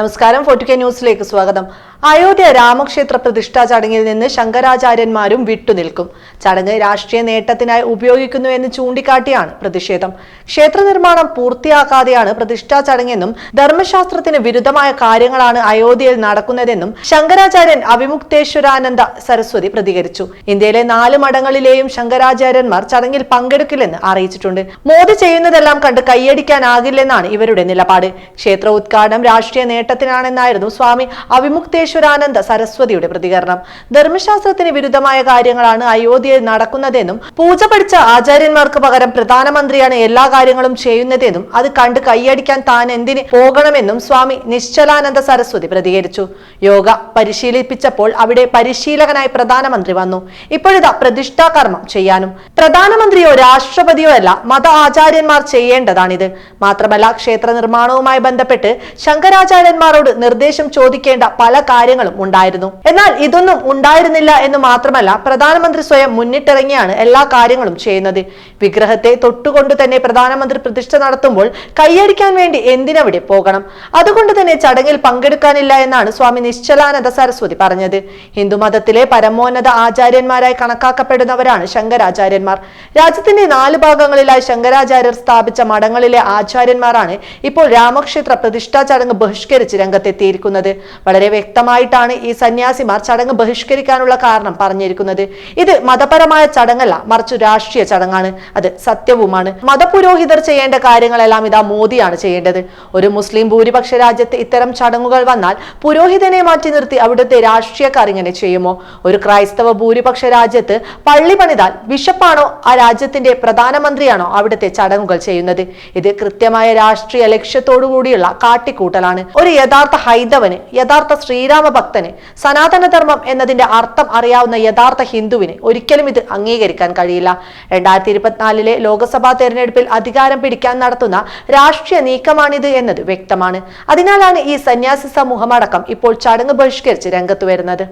നമസ്കാരം forty K ന്യൂസിലേക്ക് സ്വാഗതം. അയോധ്യ രാമക്ഷേത്ര പ്രതിഷ്ഠാ ചടങ്ങിൽ നിന്ന് ശങ്കരാചാര്യന്മാരും വിട്ടുനിൽക്കും. ചടങ്ങ് രാഷ്ട്രീയ നേട്ടത്തിനായി ഉപയോഗിക്കുന്നു എന്ന് ചൂണ്ടിക്കാട്ടിയാണ് പ്രതിഷേധം. ക്ഷേത്ര നിർമ്മാണം പൂർത്തിയാക്കാതെയാണ് പ്രതിഷ്ഠാ ചടങ്ങെന്നും ധർമ്മശാസ്ത്രത്തിന് വിരുദ്ധമായ കാര്യങ്ങളാണ് അയോധ്യയിൽ നടക്കുന്നതെന്നും ശങ്കരാചാര്യൻ അവിമുക്തേശ്വരാനന്ദ സരസ്വതി പ്രതികരിച്ചു. ഇന്ത്യയിലെ നാല് മഠങ്ങളിലെയും ശങ്കരാചാര്യന്മാർ ചടങ്ങിൽ പങ്കെടുക്കില്ലെന്ന് അറിയിച്ചിട്ടുണ്ട്. മോദി ചെയ്യുന്നതെല്ലാം കണ്ട് കൈയടിക്കാനാകില്ലെന്നാണ് ഇവരുടെ നിലപാട്. ക്ഷേത്ര ഉദ്ഘാടനം രാഷ്ട്രീയ നേട്ടത്തിനാണെന്നായിരുന്നു സ്വാമി അവിമുക്തേശ്വരാനന്ദ സരസ്വതിയുടെ പ്രതികരണം. ധർമ്മശാസ്ത്രത്തിന് വിരുദ്ധമായ കാര്യങ്ങളാണ് അയോധ്യയിൽ നടക്കുന്നതെന്നും പൂജ പഠിച്ച ആചാര്യന്മാർക്ക് പകരം പ്രധാനമന്ത്രിയാണ് എല്ലാ കാര്യങ്ങളും ചെയ്യുന്നതെന്നും അത് കണ്ട് കൈയടിക്കാൻ താൻ എന്തിന് പോകണമെന്നും സ്വാമി നിശ്ചലാനന്ദ സരസ്വതി പ്രതികരിച്ചു. യോഗ പരിശീലിപ്പിച്ചപ്പോൾ അവിടെ പരിശീലകനായി പ്രധാനമന്ത്രി വന്നു. ഇപ്പോഴിതാ പ്രതിഷ്ഠാ കർമ്മം ചെയ്യാനും. പ്രധാനമന്ത്രിയോ രാഷ്ട്രപതിയോ അല്ല മത ആചാര്യന്മാർ ചെയ്യേണ്ടതാണിത്. മാത്രമല്ല ക്ഷേത്ര നിർമ്മാണവുമായി ബന്ധപ്പെട്ട് ശങ്കരാചാര്യന്മാരോട് നിർദ്ദേശം ചോദിക്കേണ്ട പല കാര്യങ്ങളും ഉണ്ടായിരുന്നു. എന്നാൽ ഇതൊന്നും ഉണ്ടായിരുന്നില്ല എന്ന് മാത്രമല്ല പ്രധാനമന്ത്രി സ്വയം മുന്നിട്ടിറങ്ങിയാണ് എല്ലാ കാര്യങ്ങളും ചെയ്യുന്നത്. വിഗ്രഹത്തെ തൊട്ടുകൊണ്ട് തന്നെ പ്രധാനമന്ത്രി പ്രതിഷ്ഠ നടത്തുമ്പോൾ കൈയടിക്കാൻ വേണ്ടി എന്തിനവിടെ പോകണം? അതുകൊണ്ട് തന്നെ ചടങ്ങിൽ പങ്കെടുക്കാനില്ല എന്നാണ് സ്വാമി നിശ്ചലാനന്ദ സരസ്വതി പറഞ്ഞത്. ഹിന്ദുമതത്തിലെ പരമോന്നത ആചാര്യന്മാരായി കണക്കാക്കപ്പെടുന്നവരാണ് ശങ്കരാചാര്യന്മാർ. രാജ്യത്തിന്റെ നാല് ഭാഗങ്ങളിലായി ശങ്കരാചാര്യർ സ്ഥാപിച്ച മഠങ്ങളിലെ ആചാര്യന്മാരാണ് ഇപ്പോൾ രാമക്ഷേത്ര പ്രതിഷ്ഠാ ചടങ്ങ് ബഹിഷ്കരിച്ച് രംഗത്തെത്തിയിരിക്കുന്നത്. വളരെ വ്യക്തമായിട്ടാണ് ഈ സന്യാസിമാർ ചടങ്ങ് ബഹിഷ്കരിക്കാനുള്ള കാരണം പറഞ്ഞിരിക്കുന്നത്. ഇത് മതപരമായ ചടങ്ങല്ല മറിച്ച് രാഷ്ട്രീയ ചടങ്ങാണ്. അത് സത്യവുമാണ്. മതപുരോഹിതർ ചെയ്യേണ്ട കാര്യങ്ങളെല്ലാം ഇതാ മോദിയാണ് ചെയ്യേണ്ടത്. ഒരു മുസ്ലിം ഭൂരിപക്ഷ രാജ്യത്ത് ഇത്തരം ചടങ്ങുകൾ വന്നാൽ പുരോഹിതനെ മാറ്റി നിർത്തി അവിടുത്തെ രാഷ്ട്രീയക്കാർ ഇങ്ങനെ ചെയ്യുമോ? ഒരു ക്രൈസ്തവ ഭൂരിപക്ഷ രാജ്യത്ത് പള്ളി പണിതാൽ ബിഷപ്പാണോ ആ രാജ്യത്തിന്റെ പ്രധാനമന്ത്രിയാണോ അവിടുത്തെ ചടങ്ങുകൾ ചെയ്യുന്നത്? ഇത് കൃത്യമായ രാഷ്ട്രീയ ലക്ഷ്യത്തോടു കൂടിയുള്ള കാട്ടിക്കൂട്ടലാണ് ഒരു യഥാർത്ഥ ഹൈന്ദവന് യഥാർത്ഥ ശ്രീരാമ ഭക്തന് സനാതനധർമ്മം എന്നതിന്റെ അർത്ഥം അറിയാവുന്ന യഥാർത്ഥ ഹിന്ദുവിന് ഒരിക്കലും ഇത് അംഗീകരിക്കാൻ കഴിയില്ല. രണ്ടായിരത്തി ഇരുപത്തിനാലിലെ ലോക്സഭാ തെരഞ്ഞെടുപ്പിൽ അധികാരം പിടിക്കാൻ നടത്തുന്ന രാഷ്ട്രീയ നീക്കമാണിത് എന്നത് വ്യക്തമാണ്. അതിനാലാണ് ഈ സന്യാസി സമൂഹമടക്കം ഇപ്പോൾ ചടങ്ങ് ബഹിഷ്കരിച്ച് രംഗത്ത് വരുന്നത്.